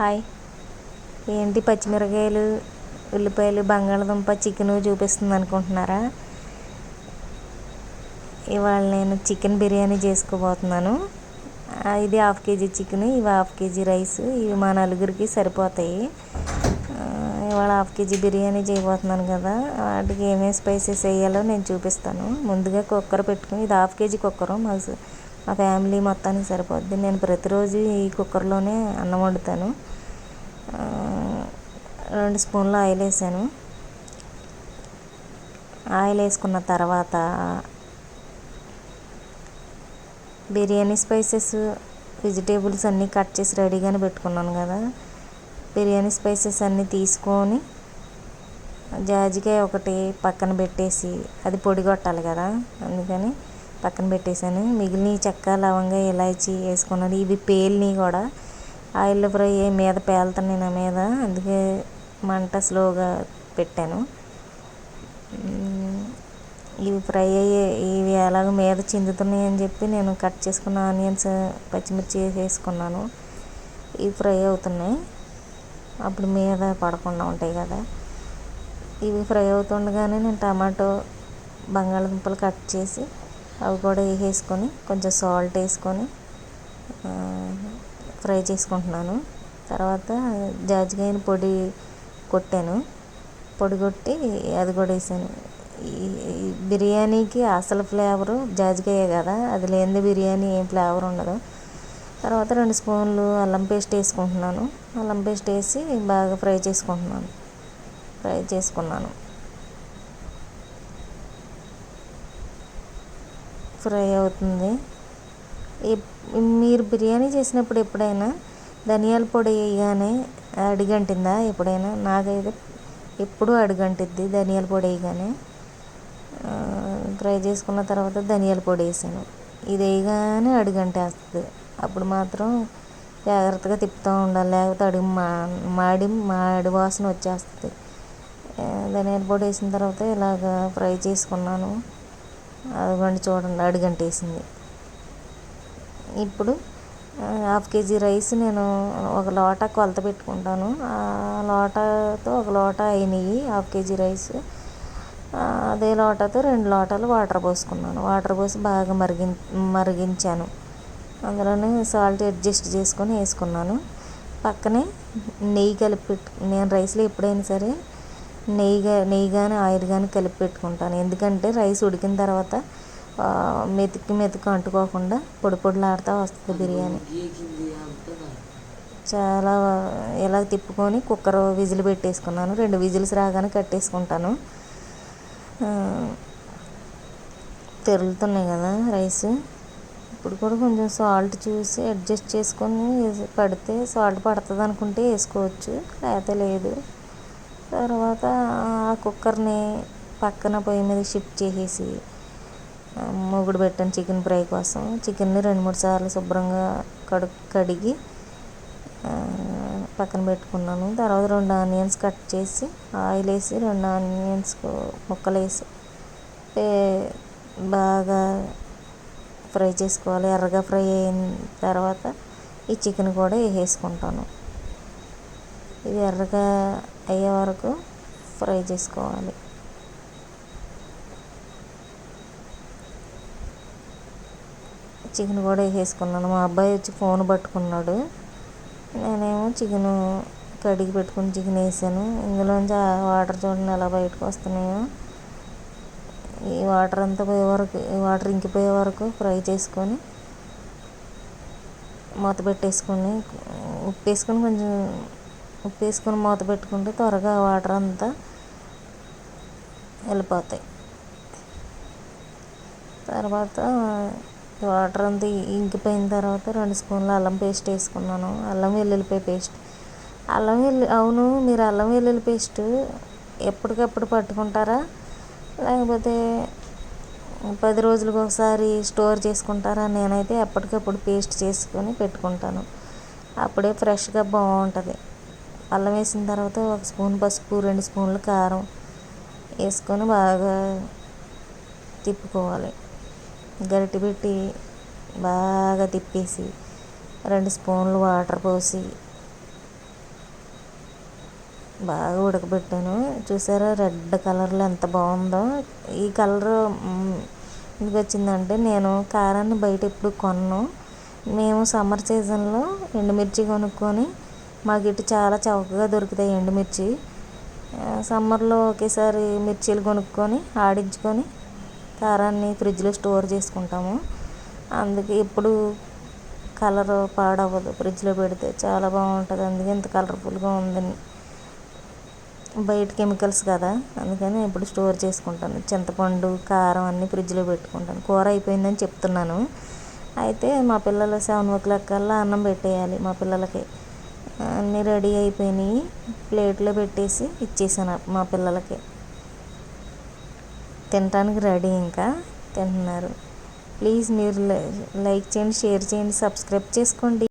Hi. ఏంటి పచ్చిమిరకాయలు ఉల్లిపాయలు బంగాళదుంప చికెను చూపిస్తుంది అనుకుంటున్నారా? ఇవాళ నేను చికెన్ బిర్యానీ చేసుకోబోతున్నాను. ఇది హాఫ్ కేజీ చికెన్ ఇవి హాఫ్ కేజీ రైస్ ఇవి మా నలుగురికి సరిపోతాయి. ఇవాళ హాఫ్ కేజీ బిర్యానీ చేయబోతున్నాను కదా వాటికి ఏమేమి స్పైసెస్ వేయాలో నేను చూపిస్తాను. ముందుగా కుక్కర్ పెట్టుకుని ఇది హాఫ్ కేజీ కుక్కరు మా మా ఫ్యామిలీ మొత్తానికి సరిపోద్ది. నేను ప్రతిరోజు ఈ కుక్కర్లోనే అన్నం వండుతాను. రెండు స్పూన్లు ఆయిల్ వేసాను. ఆయిల్ వేసుకున్న తర్వాత బిర్యానీ స్పైసెస్ వెజిటేబుల్స్ అన్నీ కట్ చేసి రెడీగానే పెట్టుకున్నాను కదా. బిర్యానీ స్పైసెస్ అన్నీ తీసుకొని జాజికాయ ఒకటి పక్కన పెట్టేసి అది పొడి కొట్టాలి కదా. అందుకని పక్కన పెట్టేశాను. మిగిలిన చెక్క లవంగ ఇలాచి వేసుకున్నాను. ఇవి పేలిని కూడా. ఆయిల్లో ఫ్రై అయ్యి మీద పేలుతున్నాయి నా మీద. అందుకే మంట స్లోగా పెట్టాను. ఇవి ఫ్రై అయ్యే ఇవి ఎలాగ మీద చిందుతున్నాయి అని చెప్పి నేను కట్ చేసుకున్న ఆనియన్స్ పచ్చిమిర్చి వేసుకున్నాను ఇవి ఫ్రై అవుతున్నాయి. అప్పుడు మీద పడకుండా ఉంటాయి కదా. ఇవి ఫ్రై అవుతుండగానే నేను టమాటో బంగాళదుంపలు కట్ చేసి అవి కూడా వేసేసుకొని కొంచెం సాల్ట్ వేసుకొని ఫ్రై చేసుకుంటున్నాను. తర్వాత జాజికాయని పొడి కొట్టాను. పొడి కొట్టి అది కూడా వేసాను. బిర్యానీకి అసలు ఫ్లేవరు జాజికాయ కదా అది లేనిది బిర్యానీ ఏం ఫ్లేవర్ ఉండదు. తర్వాత రెండు స్పూన్లు అల్లం పేస్ట్ వేసుకుంటున్నాను. అల్లం పేస్ట్ వేసి బాగా ఫ్రై చేసుకుంటున్నాను. ఫ్రై చేసుకున్నాను. ఫ్రై అవుతుంది. మీరు బిర్యానీ చేసినప్పుడు ఎప్పుడైనా ధనియాల పొడి వేయగానే అడిగంటిందా ఎప్పుడైనా? నాకైతే ఎప్పుడూ అడిగంటిద్ది ధనియాల పొడి వేయగానే. ఫ్రై చేసుకున్న తర్వాత ధనియాల పొడి వేసాను. ఇది వేయగానే అడిగంటేస్తుంది. అప్పుడు మాత్రం జాగ్రత్తగా తిప్పుతూ ఉండాలి. లేకపోతే అడుగు మా మాడి మాడి వాసన వచ్చేస్తుంది. ధనియాల పొడి వేసిన తర్వాత ఇలాగ ఫ్రై చేసుకున్నాను. అదిగోండి చూడండి అడుగంటేసింది ఇప్పుడు హాఫ్ కేజీ రైస్ నేను ఒక లోటా కొలత పెట్టుకుంటాను. ఆ లోటాతో ఒక లోటా అయినాయి హాఫ్ కేజీ రైస్. అదే లోటాతో రెండు లోటాలు వాటర్ పోసుకున్నాను. వాటర్ పోసి బాగా మరిగి మరిగించాను. అందులోనే సాల్ట్ అడ్జస్ట్ చేసుకొని వేసుకున్నాను. పక్కనే నెయ్యి కలిపి పెట్టు నేను రైస్లో ఎప్పుడైనా సరే నెయ్యి నెయ్యి కానీ ఆయిల్ కానీ కలిపి పెట్టుకుంటాను. ఎందుకంటే రైస్ ఉడికిన తర్వాత మెతుకు మెతుకు అంటుకోకుండా పొడి పొడిలాడుతూ వస్తుంది బిర్యానీ. చాలా ఇలా తిప్పుకొని కుక్కర్ విజిల్ పెట్టేసుకున్నాను. రెండు విజిల్స్ రాగానే కట్టేసుకుంటాను. ఆ, తెరులుతున్నాయి కదా రైస్. ఇప్పుడు కూడా కొంచెం సాల్ట్ చూసి అడ్జస్ట్ చేసుకొని పడితే సాల్ట్ పడుతుంది అనుకుంటే వేసుకోవచ్చు. లేకపోతే లేదు. తర్వాత ఆ కుక్కర్ని పక్కన పొయ్యి మీద షిఫ్ట్ చేసేసి మొగుడు పెట్టాను చికెన్ ఫ్రై కోసం. చికెన్ని రెండు మూడు సార్లు శుభ్రంగా కడు కడిగి పక్కన పెట్టుకున్నాను. తర్వాత రెండు ఆనియన్స్ కట్ చేసి ఆయిల్ వేసి రెండు ఆనియన్స్ ముక్కలు వేసి బాగా ఫ్రై చేసుకోవాలి. ఎర్రగా ఫ్రై అయిన తర్వాత ఈ చికెన్ కూడా వేసేసుకుంటాను. ఇది ఎర్రగా అయ్యే వరకు ఫ్రై చేసుకోవాలి. చికెన్ కూడా వేసేసుకున్నాను. మా అబ్బాయి వచ్చి ఫోన్ పట్టుకున్నాడు. నేనేమో చికెన్ కడిగి పెట్టుకుని చికెన్ వేసాను. ఇందులోంచి ఆ వాటర్ చూడండి ఎలా బయటకు వస్తున్నాయో. ఈ వాటర్ అంతా పోయే వరకు ఈ వాటర్ ఇంకిపోయే వరకు ఫ్రై చేసుకొని మూత పెట్టేసుకొని ఉప్పు వేసుకొని కొంచెం ఉప్పు వేసుకొని మూత పెట్టుకుంటే త్వరగా వాటర్ అంతా వెళ్ళిపోతాయి. తర్వాత వాటర్ అంతా ఇంకిపోయిన తర్వాత రెండు స్పూన్లు అల్లం పేస్ట్ వేసుకున్నాను. అల్లం వెల్లుల్లిపాయ పేస్ట్. అల్లం వెల్లు అవును మీరు అల్లం వెల్లుల్లి పేస్ట్ ఎప్పటికప్పుడు పట్టుకుంటారా? లేకపోతే పది రోజులకు ఒకసారి స్టోర్ చేసుకుంటారా? నేనైతే ఎప్పటికప్పుడు పేస్ట్ చేసుకొని పెట్టుకుంటాను. అప్పుడే ఫ్రెష్గా బాగుంటుంది. అల్లం వేసిన తర్వాత ఒక స్పూన్ పసుపు రెండు స్పూన్లు కారం వేసుకొని బాగా తిప్పుకోవాలి. గరిటె పెట్టి బాగా తిప్పేసి రెండు స్పూన్లు వాటర్ పోసి బాగా ఉడకబెట్టాను. చూసారా రెడ్ కలర్లో ఎంత బాగుందో. ఈ కలర్ ఎందుకు వచ్చిందంటే నేను కారాన్ని బయట ఎప్పుడు కొనను. మేము సమ్మర్ సీజన్లో ఎండుమిర్చి కొనుక్కొని మాకు ఇటు చాలా చౌకగా దొరుకుతాయి ఎండుమిర్చి సమ్మర్లో ఒకేసారి మిర్చీలు కొనుక్కొని ఆడించుకొని కారాన్ని ఫ్రిడ్జ్లో స్టోర్ చేసుకుంటాము. అందుకే ఎప్పుడు కలర్ పాడవదు ఫ్రిడ్జ్లో పెడితే. చాలా బాగుంటుంది. అందుకే ఇంత కలర్ఫుల్గా ఉందని బయట కెమికల్స్ కదా అందుకని ఎప్పుడు స్టోర్ చేసుకుంటాను. చింతపండు కారం అన్నీ ఫ్రిడ్జ్లో పెట్టుకుంటాను. కూర అయిపోయిందని చెప్తున్నాను. అయితే మా పిల్లలు సెవెన్ ఓ క్లాక్ కల్లా అన్నం పెట్టేయాలి మా పిల్లలకి. అన్నీ రెడీ అయిపోయినాయి. ప్లేట్లో పెట్టేసి ఇచ్చేసాను మా పిల్లలకి. తినడానికి రెడీ ఇంకా తింటున్నారు. ప్లీజ్ మీరు లైక్ చేయండి షేర్ చేయండి సబ్స్క్రైబ్ చేసుకోండి.